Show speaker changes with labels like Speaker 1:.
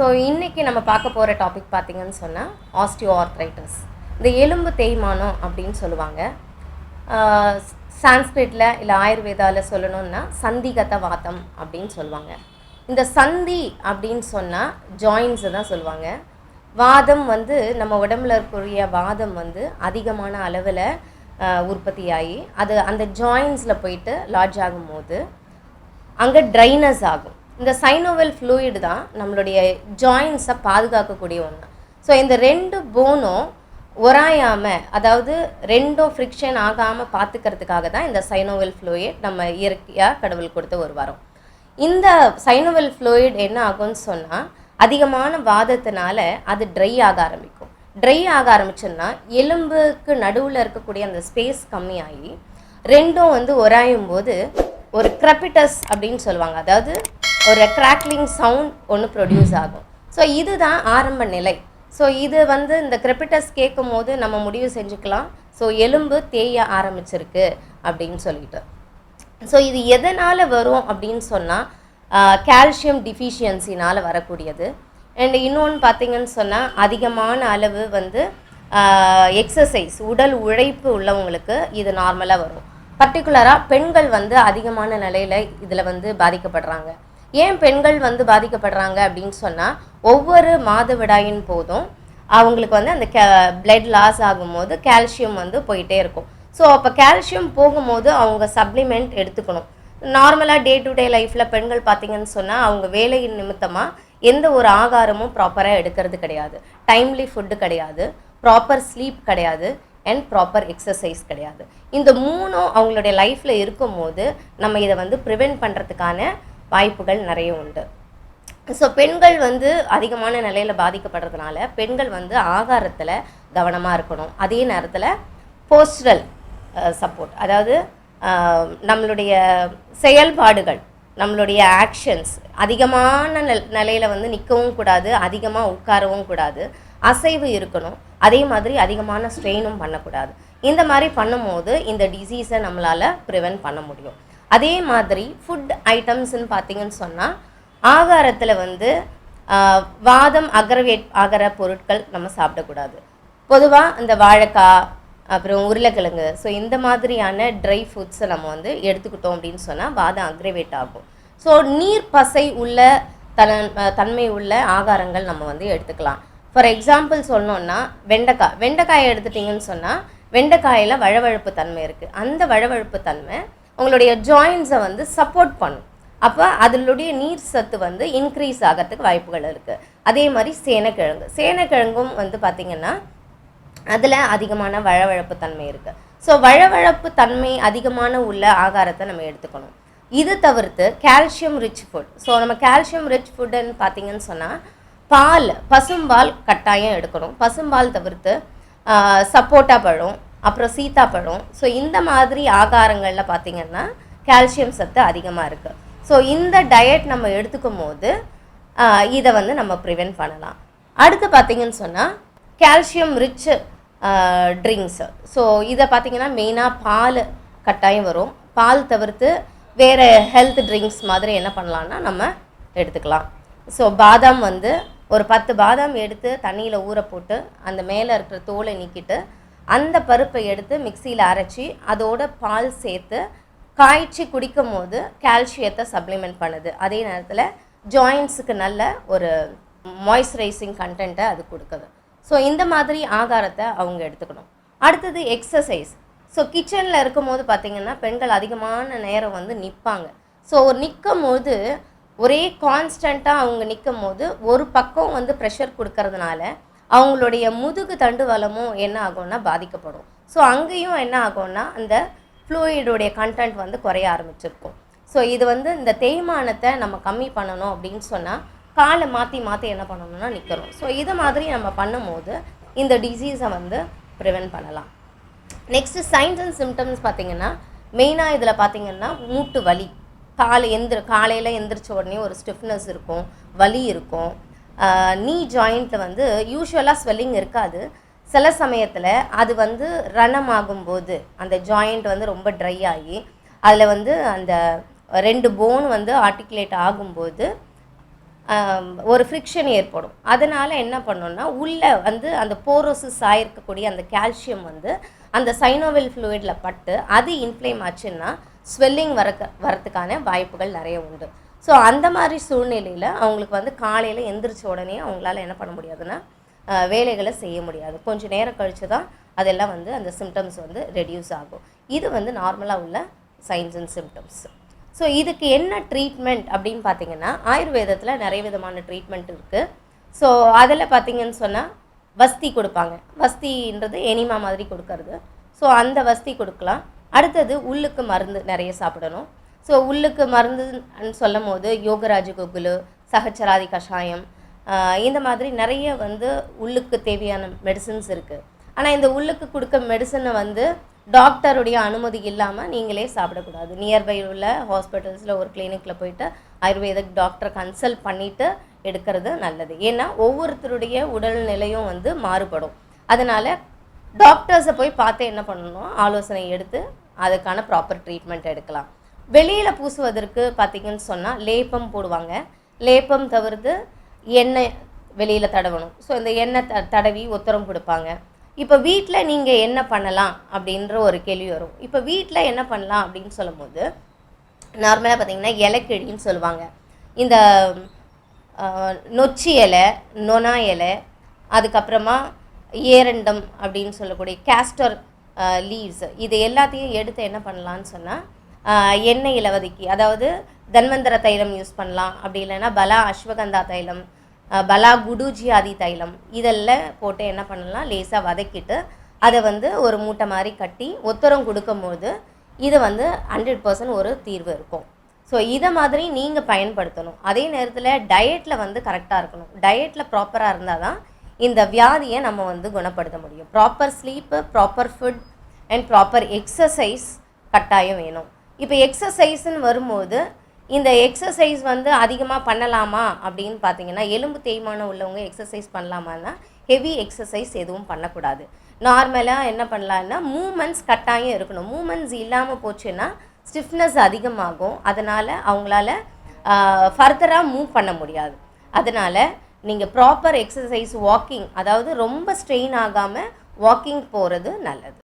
Speaker 1: So இன்றைக்கி நம்ம பார்க்க போகிற டாபிக் பார்த்திங்கன்னு சொன்னால் ஆஸ்டியோ ஆர்த்ரைட்டிஸ் இந்த எலும்பு தேய்மானம் அப்படின்னு சொல்லுவாங்க. சான்ஸ்கிரிட்டில் இல்லை ஆயுர்வேதாவில் சொல்லணும்னா சந்திகத வாதம் அப்படின்னு சொல்லுவாங்க. இந்த சந்தி அப்படின்னு சொன்னால் ஜாயின்ஸை தான் சொல்லுவாங்க. வாதம் வந்து நம்ம உடம்புல இருக்கக்கூடிய வாதம் வந்து அதிகமான அளவில் உற்பத்தி ஆகி அது அந்த ஜாயின்ஸில் போயிட்டு லாட்ஜ் ஆகும்போது அங்கே ட்ரைனஸ் ஆகும். இந்த சைனோவெல் ஃப்ளூயிடு தான் நம்மளுடைய ஜாயின்ஸை பாதுகாக்கக்கூடிய ஒன்று ஸோ இந்த ரெண்டு போனும் உராயாமல் அதாவது ரெண்டும் ஃப்ரிக்ஷன் ஆகாமல் பார்த்துக்கிறதுக்காக தான் இந்த சைனோவெல் ஃப்ளூயிட் நம்ம இயற்கையாக கடவுள் கொடுத்த ஒரு வரம். இந்த சைனோவெல் ஃப்ளூயிட் என்ன ஆகும்னு சொன்னால் அதிகமான வாதத்தினால அது ட்ரை ஆக ஆரம்பிக்கும். ட்ரை ஆக ஆரம்பிச்சோன்னா எலும்புக்கு நடுவில் இருக்கக்கூடிய அந்த ஸ்பேஸ் கம்மியாகி ரெண்டும் வந்து உராயும் போது ஒரு கிரப்பிட்டஸ் அப்படின்னு சொல்லுவாங்க. அதாவது ஒரு கிராக்லிங் சவுண்ட் ஒன்று ப்ரொடியூஸ் ஆகும். ஸோ இதுதான் ஆரம்ப நிலை. ஸோ இது வந்து இந்த கிரெப்பிட்டஸ் கேட்கும் போது நம்ம முடிவு செஞ்சுக்கலாம். ஸோ எலும்பு தேய ஆரம்பிச்சிருக்கு அப்படின்னு சொல்லிட்டு. ஸோ இது எதனால் வரும் அப்படின்னு சொன்னால் கால்சியம் டிஃபிஷியன்சினால் வரக்கூடியது. அண்ட் இன்னொன்று பார்த்தீங்கன்னு சொன்னால் அதிகமான அளவு வந்து எக்ஸசைஸ் உடல் உழைப்பு உள்ளவங்களுக்கு இது நார்மலாக வரும். பர்டிகுலராக பெண்கள் வந்து அதிகமான நிலையில் இதில் வந்து பாதிக்கப்படுறாங்க. ஏன் பெண்கள் வந்து பாதிக்கப்படுறாங்க அப்படின்னு சொன்னால் ஒவ்வொரு மாதவிடாயின் போதும் அவங்களுக்கு வந்து அந்த கே பிளட் லாஸ் ஆகும்போது கால்சியம் வந்து போயிட்டே இருக்கும். ஸோ அப்போ கால்சியம் போகும்போது அவங்க சப்ளிமெண்ட் எடுத்துக்கணும். நார்மலாக டே டு டே லைஃப்பில் பெண்கள் பார்த்தீங்கன்னு சொன்னால் அவங்க வேலையின் நிமித்தமாக எந்த ஒரு ஆகாரமும் ப்ராப்பராக எடுக்கிறது கிடையாது. டைம்லி ஃபுட்டு கிடையாது. ப்ராப்பர் ஸ்லீப் கிடையாது. அண்ட் ப்ராப்பர் எக்ஸசைஸ் கிடையாது. இந்த மூணும் அவங்களுடைய லைஃப்பில் இருக்கும்போது நம்ம இதை வந்து ப்ரிவெண்ட் பண்ணுறதுக்கான வாய்ப்புகள் நிறைய உண்டு. ஸோ பெண்கள் வந்து அதிகமான நிலையில் பாதிக்கப்படுறதுனால பெண்கள் வந்து ஆகாரத்தில் கவனமாக இருக்கணும். அதே நேரத்தில் போஸ்டரல் சப்போர்ட் அதாவது நம்மளுடைய செயல்பாடுகள் நம்மளுடைய ஆக்ஷன்ஸ் அதிகமான நில நிலையில் வந்து நிற்கவும் கூடாது அதிகமாக உட்காரவும் கூடாது. அசைவு இருக்கணும். அதே மாதிரி அதிகமான ஸ்ட்ரெயினும் பண்ணக்கூடாது. இந்த மாதிரி பண்ணும்போது இந்த டிசீஸை நம்மளால் ப்ரிவென்ட் பண்ண முடியும். அதே மாதிரி ஃபுட் ஐட்டம்ஸ்ன்னு பார்த்தீங்கன்னு சொன்னால் ஆகாரத்தில் வந்து வாதம் அக்ரவேட் ஆகிற பொருட்கள் நம்ம சாப்பிடக்கூடாது. பொதுவாக இந்த வாழைக்காய் அப்புறம் உருளைக்கிழங்கு. ஸோ இந்த மாதிரியான ட்ரை ஃபுட்ஸை நம்ம வந்து எடுத்துக்கிட்டோம் அப்படின்னு சொன்னால் வாதம் அக்ரவேட் ஆகும். ஸோ நீர் பசை உள்ள தன தன்மை உள்ள ஆகாரங்கள் நம்ம வந்து எடுத்துக்கலாம். ஃபார் எக்ஸாம்பிள் சொல்லணுன்னா வெண்டைக்காய். வெண்டைக்காயை எடுத்துட்டிங்கன்னு சொன்னால் வெண்டைக்காயில் வழவழப்பு தன்மை இருக்குது அந்த வழவழப்பு தன்மை உங்களுடைய ஜாயின்ஸை வந்து சப்போர்ட் பண்ணும். அப்போ அதனுடைய நீர் சத்து வந்து இன்க்ரீஸ் ஆகிறதுக்கு வாய்ப்புகள் இருக்குது அதே மாதிரி சேனைக்கிழங்கு. சேனைக்கிழங்கும் வந்து பார்த்திங்கன்னா அதில் அதிகமான வழவழப்பு தன்மை இருக்குது ஸோ வழவழப்பு தன்மை அதிகமான உள்ள ஆகாரத்தை நம்ம எடுத்துக்கணும். இது தவிர்த்து கால்சியம் ரிச் ஃபுட் ஸோ நம்ம கால்சியம் ரிச் ஃபுட்டுன்னு பார்த்தீங்கன்னு சொன்னால் பால் பசும்பால் கட்டாயம் எடுக்கணும். பசும்பால் தவிர்த்து சப்போட்டா பழம் அப்புறம் சீத்தாப்பழம். ஸோ இந்த மாதிரி ஆகாரங்களில் பார்த்திங்கன்னா கால்சியம் சத்து அதிகமாக இருக்குது ஸோ இந்த டயட் நம்ம எடுத்துக்கும் போது இதை வந்து நம்ம ப்ரிவென்ட் பண்ணலாம். அடுத்து பார்த்திங்கன்னு சொன்னால் கால்சியம் ரிச் ட்ரிங்க்ஸு ஸோ இதை பார்த்திங்கன்னா மெயினாக பால் கட்டாயம் வரும். பால் தவிர்த்து வேறு ஹெல்த் ட்ரிங்க்ஸ் மாதிரி என்ன பண்ணலான்னா நம்ம எடுத்துக்கலாம். ஸோ பாதாம் வந்து ஒரு பத்து பாதாம் எடுத்து தண்ணியில் ஊற போட்டு அந்த மேலே இருக்கிற தோலை நீக்கிட்டு அந்த பருப்பை எடுத்து மிக்சியில் அரைச்சி அதோட பால் சேர்த்து காய்ச்சி குடிக்கும் போது கால்சியத்தை சப்ளிமெண்ட் பண்ணுது. அதே நேரத்தில் ஜாயின்ஸுக்கு நல்ல ஒரு மாய்ஸ்சரைசிங் கண்டென்ட்டை அது கொடுக்குது. ஸோ இந்த மாதிரி ஆகாரத்தை அவங்க எடுத்துக்கணும். அடுத்தது எக்ஸசைஸ் ஸோ கிச்சனில் இருக்கும் போது பார்த்திங்கன்னா பெண்கள் அதிகமான நேரம் வந்து நிற்பாங்க ஸோ நிற்கும் போது ஒரே கான்ஸ்டண்ட்டாக அவங்க நிற்கும் போது ஒரு பக்கம் வந்து ப்ரெஷர் கொடுக்கறதுனால அவங்களுடைய முதுகு தண்டு வளமும் என்ன ஆகும்னா பாதிக்கப்படும். ஸோ அங்கேயும் என்ன ஆகும்னா அந்த ஃப்ளூயிடுடைய கண்டென்ட் வந்து குறைய ஆரம்பிச்சிருக்கும். ஸோ இது வந்து இந்த தேய்மானத்தை நம்ம கம்மி பண்ணணும் அப்படின்னு சொன்னால் காலை மாற்றி மாற்றி என்ன பண்ணணும்னா நிற்கிறோம் ஸோ இது மாதிரி நம்ம பண்ணும்போது இந்த டிசீஸை வந்து ப்ரிவென்ட் பண்ணலாம். நெக்ஸ்ட்டு சைன்ஸ் அண்ட் சிம்டம்ஸ் பார்த்திங்கன்னா மெயினாக இதில் பார்த்திங்கன்னா மூட்டு வலி. காலை எந்திர காலையில் எந்திரிச்ச உடனே ஒரு ஸ்டிஃப்னஸ் இருக்கும் வலி இருக்கும். நீ ஜாயிண்ட்டில் வந்து யூஸ்வலாக ஸ்வெல்லிங் இருக்காது. சில சமயத்தில் அது வந்து ரணம் ஆகும்போது அந்த ஜாயிண்ட் வந்து ரொம்ப ட்ரை ஆகி அதில் வந்து அந்த ரெண்டு போன் வந்து ஆர்டிகுலேட் ஆகும்போது ஒரு ஃப்ரிக்ஷன் ஏற்படும். அதனால் என்ன பண்ணோம்னா உள்ளே வந்து அந்த போரோசிஸ் ஆயிருக்கக்கூடிய அந்த கால்சியம் வந்து அந்த சைனோவெல் ஃப்ளூயிடில் பட்டு அது இன்ஃப்ளேம் ஆச்சுன்னா ஸ்வெல்லிங் வரக்க வரத்துக்கான வாய்ப்புகள் நிறைய உண்டு. ஸோ அந்த மாதிரி சூழ்நிலையில் அவங்களுக்கு வந்து காலையில் எந்திரிச்ச உடனே அவங்களால என்ன பண்ண முடியாதுன்னா வேலைகளை செய்ய முடியாது. கொஞ்சம் நேரம் கழித்து தான் அதெல்லாம் வந்து அந்த சிம்டம்ஸ் வந்து ரெடியூஸ் ஆகும். இது வந்து நார்மலாக உள்ள சைன்ஸ் அண்ட் சிம்டம்ஸ் ஸோ இதுக்கு என்ன ட்ரீட்மெண்ட் அப்படின்னு பார்த்தீங்கன்னா ஆயுர்வேதத்தில் நிறைய விதமான ட்ரீட்மெண்ட் இருக்குது ஸோ அதில் பார்த்தீங்கன்னு சொன்னால் வஸ்தி கொடுப்பாங்க. வஸ்தின்றது எனிமா மாதிரி கொடுக்கறது. ஸோ அந்த வஸ்தி கொடுக்கலாம். அடுத்தது உள்ளுக்கு மருந்து நிறைய சாப்பிடணும். ஸோ உள்ளுக்கு மருந்துன்னு சொல்லும் போது யோகராஜ குகுலு சகச்சராதி கஷாயம் இந்த மாதிரி நிறைய வந்து உள்ளுக்கு தேவையான மெடிசின்ஸ் இருக்குது ஆனால் இந்த உள்ளுக்கு கொடுக்க மெடிசனை வந்து டாக்டருடைய அனுமதி இல்லாமல் நீங்களே சாப்பிடக்கூடாது. நியர்பை உள்ள ஹாஸ்பிட்டல்ஸில் ஒரு கிளினிக்கில் போயிட்டு ஆயுர்வேதிக் டாக்டரை கன்சல்ட் பண்ணிவிட்டு எடுக்கிறது நல்லது. ஏன்னா ஒவ்வொருத்தருடைய உடல்நிலையும் வந்து மாறுபடும். அதனால் டாக்டர்ஸை போய் பார்த்து என்ன பண்ணணும்? ஆலோசனை எடுத்து அதுக்கான ப்ராப்பர் ட்ரீட்மெண்ட் எடுக்கலாம். வெளியில் பூசுவதற்கு பார்த்தீங்கன்னு சொன்னால் லேப்பம் போடுவாங்க. லேப்பம் தவிர்த்து எண்ணெய் வெளியில் தடவணும். ஸோ இந்த எண்ணெய் த தடவி உத்தரம் கொடுப்பாங்க. இப்போ வீட்டில் நீங்கள் என்ன பண்ணலாம் அப்படின்ற ஒரு கேள்வி வரும். இப்போ வீட்டில் என்ன பண்ணலாம் அப்படின்னு சொல்லும்போது நார்மலாக பார்த்திங்கன்னா இலைக்கிழின்னு சொல்லுவாங்க. இந்த நொச்சி இலை நொனா இலை அதுக்கப்புறமா ஏரண்டம் அப்படின்னு சொல்லக்கூடிய கேஸ்டர் லீவ்ஸ் இது எல்லாத்தையும் எடுத்து என்ன பண்ணலான்னு சொன்னால் எண்ணெய் இலவதிக்கு அதாவது தன்வந்தர தைலம் யூஸ் பண்ணலாம். அப்படி இல்லைன்னா பலா அஸ்வகந்தா தைலம் பலா குடூஜி ஆதி தைலம் இதெல்லாம் போட்டு என்ன பண்ணலாம்? லேசாக வதக்கிட்டு அதை வந்து ஒரு மூட்டை மாதிரி கட்டி ஒத்தரம் கொடுக்கும்போது இது வந்து ஹண்ட்ரட் பர்சன்ட் ஒரு தீர்வு இருக்கும். ஸோ இதை மாதிரி நீங்கள் பயன்படுத்தணும். அதே நேரத்தில் டயட்டில் வந்து கரெக்டாக இருக்கணும். டயட்டில் ப்ராப்பராக இருந்தால் தான் இந்த வியாதியை நம்ம வந்து குணப்படுத்த முடியும். Proper sleep proper food and proper exercise கட்டாயம் வேணும். இப்போ எக்ஸசைஸ்ன்னு வரும்போது இந்த எக்ஸசைஸ் வந்து அதிகமாக பண்ணலாமா அப்படின்னு பார்த்தீங்கன்னா எலும்பு தேய்மானம் உள்ளவங்க எக்ஸசைஸ் பண்ணலாமான்னா ஹெவி எக்ஸசைஸ் எதுவும் பண்ணக்கூடாது. நார்மலாக என்ன பண்ணலான்னா மூமெண்ட்ஸ் கட்டாயம் இருக்கணும். மூமெண்ட்ஸ் இல்லாமல் போச்சுன்னா ஸ்டிஃப்னஸ் அதிகமாகும். அதனால் அவங்களால ஃபர்தராக மூவ் பண்ண முடியாது. அதனால் நீங்கள் ப்ராப்பர் எக்ஸசைஸ் வாக்கிங் அதாவது ரொம்ப ஸ்ட்ரெயின் ஆகாமல் வாக்கிங் போகிறது நல்லது.